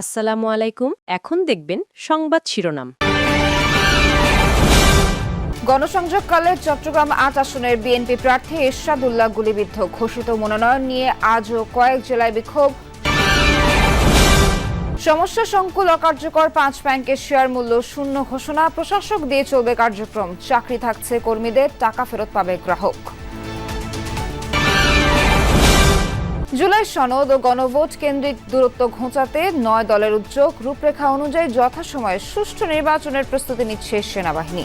আসসালামু আলাইকুম। এখন দেখবেন সংবাদ শিরোনাম। গণসংযোগকালে চট্টগ্রাম আট আসনের বিএনপি প্রার্থী এরশাদুল্লাহ গুলিবিদ্ধ, ঘোষিত মনোনয়ন নিয়ে আজও কয়েক জেলায় বিক্ষোভ। সমস্যা সংকুল অকার্যকর পাঁচ ব্যাংকের শেয়ার মূল্য শূন্য ঘোষণা, প্রশাসক দিয়ে চলবে কার্যক্রম। চাকরি থাকছে কর্মীদের, টাকা ফেরত পাবে গ্রাহক। জুলাই সনদ ও গণভোট কেন্দ্রিক দূরত্ব ঘোঁচাতে নয় দলের উদ্যোগ রূপরেখা অনুযায়ী যথাসময়ে সুষ্ঠু নির্বাচনের প্রস্তুতি নিচ্ছে সেনাবাহিনী।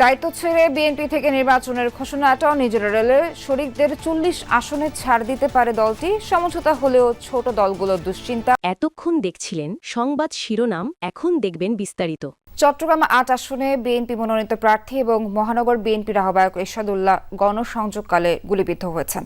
দায়িত্ব ছেড়ে বিএনপি থেকে নির্বাচনের ঘোষণা অ্যাটর্নি জেনারেলের শরিকদের চল্লিশ আসনে ছাড় দিতে পারে দলটি। সমঝোতা হলেও ছোট দলগুলোর দুশ্চিন্তা। এতক্ষণ দেখছিলেন সংবাদ শিরোনাম, এখন দেখবেন বিস্তারিত। চট্টগ্রাম আট আসনে বিএনপি মনোনীত প্রার্থী এবং মহানগর বিএনপির আহ্বায়ক এরশাদুল্লাহ গণসংযোগকালে গুলিবিদ্ধ হয়েছেন।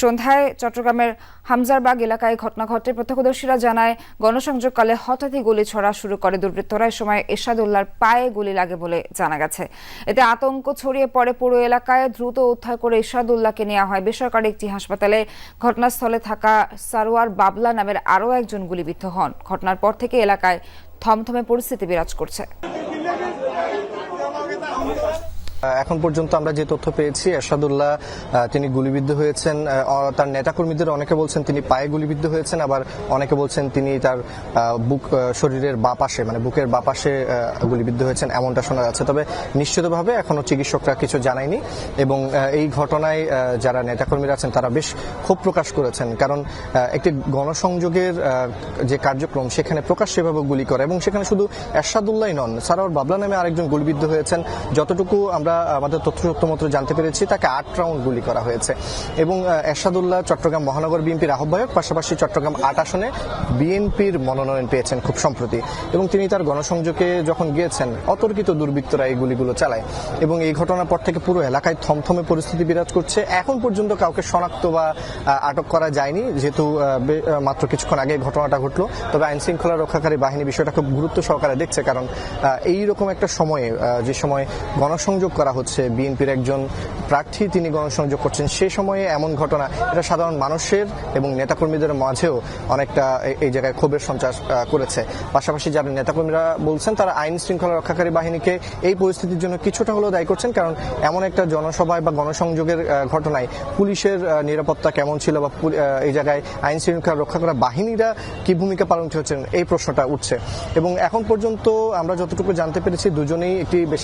সন্ধ্যায় চট্টগ্রামের হামজারবাগ এলাকায় ঘটনা ঘটে। প্রত্যক্ষদর্শীরা জানায়, গণসংযোগকালে হঠাৎই গুলি ছড়া শুরু করে দুর্বৃত্তরা। এ সময় এরশাদুল্লাহর পায়ে গুলি লাগে বলে জানা গেছে। এতে আতঙ্ক ছড়িয়ে পড়ে পুরো এলাকায়। দ্রুত উদ্ধার করে এরশাদুল্লাহকে নেওয়া হয়। বেসরকারি একটি হাসপাতালে ঘটনাস্থলে থাকা সারোয়ার বাবলা নামের আরও একজন গুলিবিদ্ধ হন। ঘটনার পর থেকে এলাকায় থমথমে পরিস্থিতি বিরাজ করছে। এখন পর্যন্ত আমরা যে তথ্য পেয়েছি, এরশাদুল্লাহ তিনি গুলিবিদ্ধ হয়েছেন তার নেতাকর্মীদের অনেকে বলছেন তিনি পায়ে গুলিবিদ্ধ হয়েছেন, আবার অনেকে বলছেন তিনি তার বুক শরীরের বা পাশে মানে বুকের বা পাশে গুলিবিদ্ধ হয়েছেন এমনটা শোনা যাচ্ছে। তবে নিশ্চিতভাবে এখনও চিকিৎসকরা কিছু জানায়নি এবং এই ঘটনায় যারা নেতাকর্মীরা আছেন তারা বেশ ক্ষোভ প্রকাশ করেছেন। কারণ একটি গণসংযোগের যে কার্যক্রম সেখানে প্রকাশ্যভাবে গুলি করে এবং সেখানে শুধু এরশাদুল্লাহ নন সারাওয়ার বাবলা নামে আরেকজন গুলিবিদ্ধ হয়েছেন। যতটুকু আমরা আমাদের তথ্য মতো জানতে পেরেছি, তাকে আট রাউন্ড গুলি করা হয়েছে। এবং এরশাদুল্লাহ, চট্টগ্রাম মহানগর বিএনপির আহ্বায়ক, পাশাপাশি চট্টগ্রাম আট আসনে বিএনপির মনোনয়ন পেয়েছেন খুব সম্প্রতি। এবং তিনি তার গণসংযোগে যখন গিয়েছেন, অতর্কিত দুর্বৃত্তরা এই গুলিগুলো চালায়। এবং এই ঘটনার পর থেকে পুরো এলাকায় থমথমে পরিস্থিতি বিরাজ করছে। এখন পর্যন্ত কাউকে শনাক্ত বা আটক করা যায়নি। যেহেতু মাত্র কিছুক্ষণ আগে ঘটনাটা ঘটলো। তবে আইন শৃঙ্খলা রক্ষাকারী বাহিনী বিষয়টা খুব গুরুত্ব সহকারে দেখছে। কারণ এই রকম একটা সময়ে যে সময় গণসংযোগ করা হচ্ছে। বিএনপির একজন প্রার্থী তিনি গণসংযোগ করছেন। সে সময়ে এমন ঘটনা, এটা সাধারণ মানুষের এবং নেতাকর্মীদের মাঝেও অনেকটা এই- জায়গায় ক্ষোভের সঞ্চার করেছে। পাশাপাশি যারা নেতাকর্মীরা বলছেন, তারা আইন শৃঙ্খলা রক্ষাকারী বাহিনীকে এই পরিস্থিতির জন্য কিছুটা হলেও দায়ী করছেন, কারণ এমন একটা জনসভায় বা গণসংযোগের ঘটনায় পুলিশের নিরাপত্তা কেমন ছিল বা এই জায়গায় আইন শৃঙ্খলা রক্ষা করা বাহিনীরা কি ভূমিকা পালন করছেন, এই প্রশ্নটা উঠছে। এবং এখন পর্যন্ত আমরা যতটুকু জানতে পেরেছি, দুজনেই একটি বেশ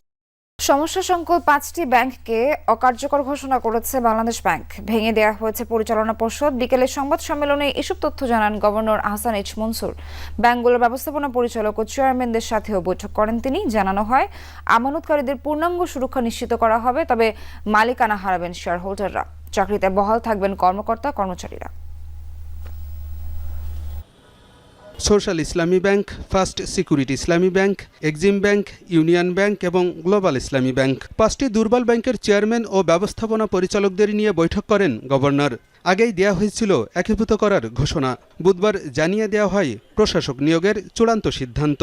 সমস্যা সংকুল পাঁচটি ব্যাংককে অকার্যকর ঘোষণা করেছে বাংলাদেশ ব্যাংক। ভেঙে দেওয়া হয়েছে পরিচালনা পর্ষদ। বিকেলে সংবাদ সম্মেলনে এসব তথ্য জানান গভর্নর আহসান এইচ মনসুর। ব্যাংকগুলোর ব্যবস্থাপনা পরিচালক ও চেয়ারম্যানদের সাথেও বৈঠক করেন তিনি। জানানো হয়, আমানতকারীদের পূর্ণাঙ্গ সুরক্ষা নিশ্চিত করা হবে, তবে মালিকানা হারাবেন শেয়ার হোল্ডাররা চাকরিতে বহাল থাকবেন কর্মকর্তা কর্মচারীরা social Islami bank, first security Islami bank, Exim bank, union bank এবং গ্লোবাল ইসলামী ব্যাংক। পাঁচটি দুর্বল ব্যাংকের চেয়ারম্যান ও ব্যবস্থাপনা পরিচালকদের নিয়ে বৈঠক করেন গভর্নর। আগেই দেয়া হয়েছিল একীভূত করার ঘোষণা। বুধবার জানিয়ে দেওয়া হয়, প্রশাসক নিয়োগের চূড়ান্ত সিদ্ধান্ত।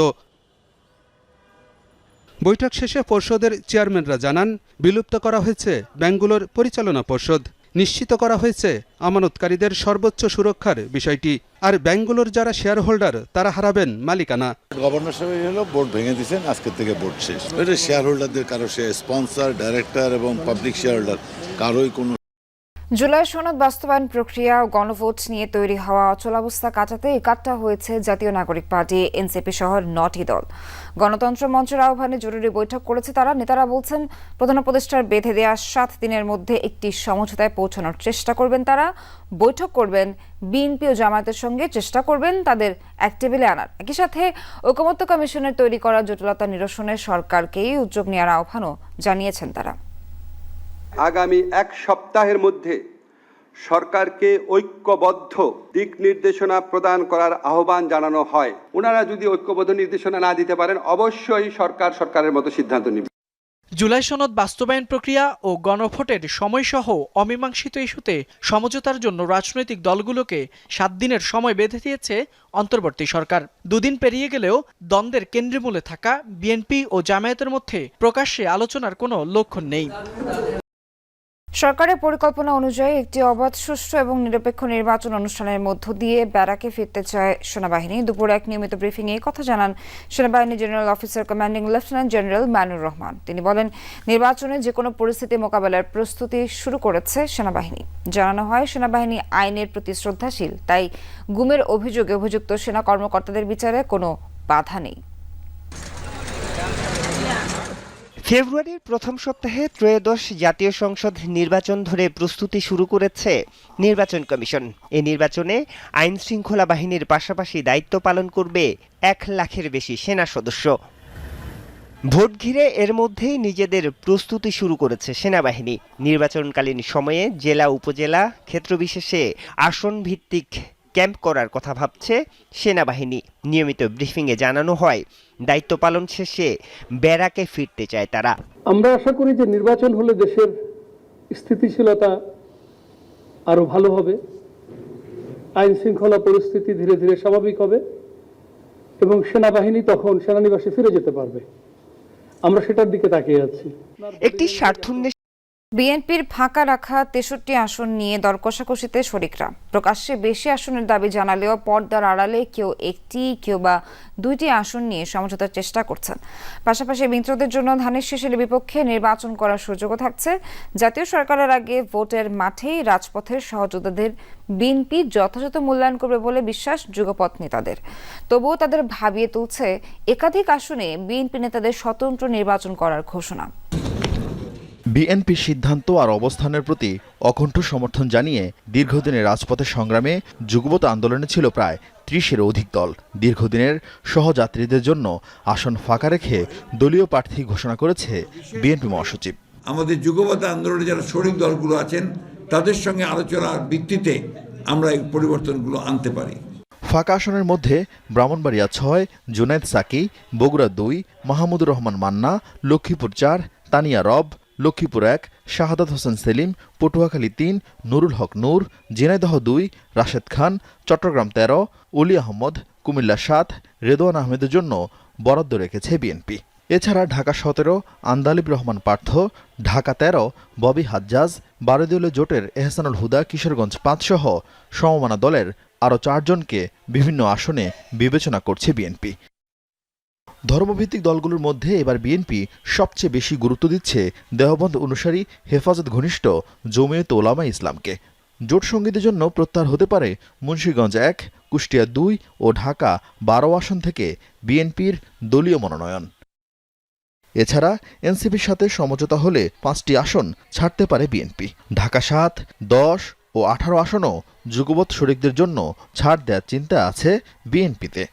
বৈঠক শেষে পর্ষদের চেয়ারম্যানরা জানান, বিলুপ্ত করা হয়েছে ব্যাংকগুলোর পরিচালনা পর্ষদ। নিশ্চিত করা হয়েছে, আমানতকারীদের সর্বোচ্চ সুরক্ষার বিষয়টি। আর ব্যাংকগুলোর যারা শেয়ার হোল্ডার তারা হারাবেন মালিকানা। গভর্নর সাহেব বোর্ড ভেঙে দিয়েছেন, আজকের থেকে বোর্ড শেষ। এটা শেয়ার হোল্ডারদের কারও সে স্পন্সর ডাইরেক্টর এবং পাবলিক শেয়ার হোল্ডার কারোই কোনো জুলাই সনদ বাস্তবায়ন প্রক্রিয়া ও গণভোট নিয়ে তৈরি হওয়া অচলাবস্থা কাটাতে একাট্টা হয়েছে জাতীয় নাগরিক পার্টি, এনসিপি সহ নটি দল। গণতন্ত্র মঞ্চের আহ্বানে জরুরি বৈঠক করেছে তারা। নেতারা বলছেন, প্রধান উপদেষ্টার বেঁধে দেওয়া সাত দিনের মধ্যে একটি সমঝোতায় পৌঁছানোর চেষ্টা করবেন তারা। বৈঠক করবেন বিএনপি ও জামায়াতের সঙ্গে, চেষ্টা করবেন তাদের এক টেবিলে আনার। একই সাথে ঐকমত্য কমিশনের তৈরি করা জটিলতা নিরসনে সরকারকেই উদ্যোগ নেওয়ার আহ্বানও জানিয়েছেন তারা। আগামী এক সপ্তাহের মধ্যে সরকারকে ঐক্যবদ্ধ দিক নির্দেশনা প্রদান করার আহ্বান জানানো হয়। ওনারা যদি ঐক্যবদ্ধ নির্দেশনা না দিতে পারেন, অবশ্যই সরকার সরকারের মতো সিদ্ধান্ত নেবে। জুলাই সনদ বাস্তবায়ন প্রক্রিয়া ও গণভোটের সময়সহ অমীমাংসিত ইস্যুতে সমঝোতার জন্য রাজনৈতিক দলগুলোকে সাত দিনের সময় বেঁধে দিয়েছে অন্তর্বর্তী সরকার। দুদিন পেরিয়ে গেলেও দ্বন্দ্বের কেন্দ্রমূলে থাকা বিএনপি ও জামায়াতের মধ্যে প্রকাশ্যে আলোচনার কোনো লক্ষণ নেই। সরকারের পরিকল্পনা অনুযায়ী একটি অবাধ, সুষ্ঠু এবং নিরপেক্ষ নির্বাচন অনুষ্ঠানের মধ্য দিয়ে ব্যারাকে ফিরতে চায় সেনাবাহিনী। দুপুরে এক নিয়মিত ব্রিফিংয়ে কথা জানান সেনাবাহিনী general officer commanding lieutenant general Manur Rahman. তিনি বলেন, নির্বাচনে যে কোনো পরিস্থিতি মোকাবেলার প্রস্তুতি শুরু করেছে সেনাবাহিনী। জানানো হয়, সেনাবাহিনী আইনের প্রতি শ্রদ্ধাশীল, তাই গুমের অভিযোগে অভিযুক্ত সেনা কর্মকর্তাদের বিচারে কোনো বাধা নেই। ফেব্রুয়ারির প্রথম সপ্তাহে ত্রয়োদশ জাতীয় সংসদ নির্বাচন ধরে প্রস্তুতি শুরু করেছে নির্বাচন কমিশন। এই নির্বাচনে আইন শৃঙ্খলা বাহিনীর পাশাপাশি দায়িত্ব পালন করবে এক লাখের বেশি সেনা সদস্য। ভোট ঘিরে এর মধ্যেই নিজেদের প্রস্তুতি শুরু করেছে সেনাবাহিনী। নির্বাচনকালীন সময়ে জেলা, উপজেলা, ক্ষেত্রবিশেষে আসন ভিত্তিক ক্যাম্প করার কথা ভাবছে সেনাবাহিনী। নিয়মিত ব্রিফিংয়ে জানানো হয় দায়িত্ব পালন শেষে ব্যারাকে ফিরতে চায় তারা। আমরা আশা করি যে নির্বাচন হলে দেশের স্থিতিশীলতা আরও ভালো হবে। আইন শৃঙ্খলা পরিস্থিতি ধীরে ধীরে স্বাভাবিক হবে এবং সেনাবাহিনী তখন সেনানিবাসে ফিরে যেতে পারবে। আমরা সেটার দিকে তাকিয়ে আছি। একটি স্বার্থন্বেষী বিএনপির ফাঁকা রাখা তেষট্টি আসন নিয়ে দর কষাকষিতে শরিকরা। প্রকাশ্যে বেশি আসনের দাবি জানালেও পর্দার আড়ালে কেউ একটি, কেউ বা দুইটি আসন নিয়ে সমঝোতার চেষ্টা করছেন। পাশাপাশি মিত্রদের জন্য ধানের শীষের বিপক্ষে নির্বাচন করার সুযোগও থাকছে। জাতীয় সরকারের আগে ভোটের মাঠেই রাজপথের সহযোদ্ধাদের বিএনপি যথাযথ মূল্যায়ন করবে বলে বিশ্বাস যুগপথ নেতাদের। তবুও তাদের ভাবিয়ে তুলছে একাধিক আসনে বিএনপি নেতাদের স্বতন্ত্র নির্বাচন করার ঘোষণা। বিএনপির সিদ্ধান্ত আর অবস্থানের প্রতি অকণ্ঠ সমর্থন জানিয়ে দীর্ঘদিনের রাজপথের সংগ্রামে যুগপত আন্দোলনে ছিল প্রায় ত্রিশের অধিক দল। দীর্ঘদিনের সহযাত্রীদের জন্য আসন ফাঁকা রেখে দলীয় প্রার্থী ঘোষণা করেছে বিএনপি মহাসচিব। আমাদের যুগবদ্ধ আন্দোলনে যারা শরিক দলগুলো আছেন তাদের সঙ্গে আলোচনার ভিত্তিতে আমরা এই পরিবর্তনগুলো আনতে পারি। ফাঁকা আসনের মধ্যে ব্রাহ্মণবাড়িয়া ছয় জুনাইদ সাকি বগুড়া দুই মাহমুদুর রহমান মান্না লক্ষ্মীপুর চার তানিয়া রব লক্ষ্মীপুর এক, শাহাদাত হোসেন সেলিম, পটুয়াখালী তিন, নুরুল হক নূর ঝিনাইদহ দুই, রাশেদ খান, চট্টগ্রাম তেরো, অলি আহমদ, কুমিল্লা সাত রেদওয়ান আহমেদের জন্য বরাদ্দ রেখেছে বিএনপি। এছাড়া ঢাকা সতেরো, আন্দালিব রহমান পার্থ, ঢাকা তেরো, ববি হাজ্জাজ বারোদলীয় জোটের এহসানুল হুদা, কিশোরগঞ্জ পাঁচসহ সমমানা দলের আরও চারজনকে বিভিন্ন আসনে বিবেচনা করছে বিএনপি। ধর্মভিত্তিক দলগুলোর মধ্যে এবার বিএনপি সবচেয়ে বেশি গুরুত্ব দিচ্ছে দেহবন্ধ অনুসারী হেফাজত ঘনিষ্ঠ জমিয়ত ওলামা ইসলামকে। জোট সঙ্গীদের জন্য প্রত্যাহার হতে পারে মুন্সীগঞ্জ এক, কুষ্টিয়া দুই ও ঢাকা বারো আসন থেকে বিএনপির দলীয় মনোনয়ন। এছাড়া এনসিপির সাথে সমঝোতা হলে পাঁচটি আসন ছাড়তে পারে বিএনপি। ঢাকা সাত, দশ ও আঠারো আসনও যুগপৎ শরিকদের জন্য ছাড় দেওয়ার চিন্তা আছে বিএনপিতে।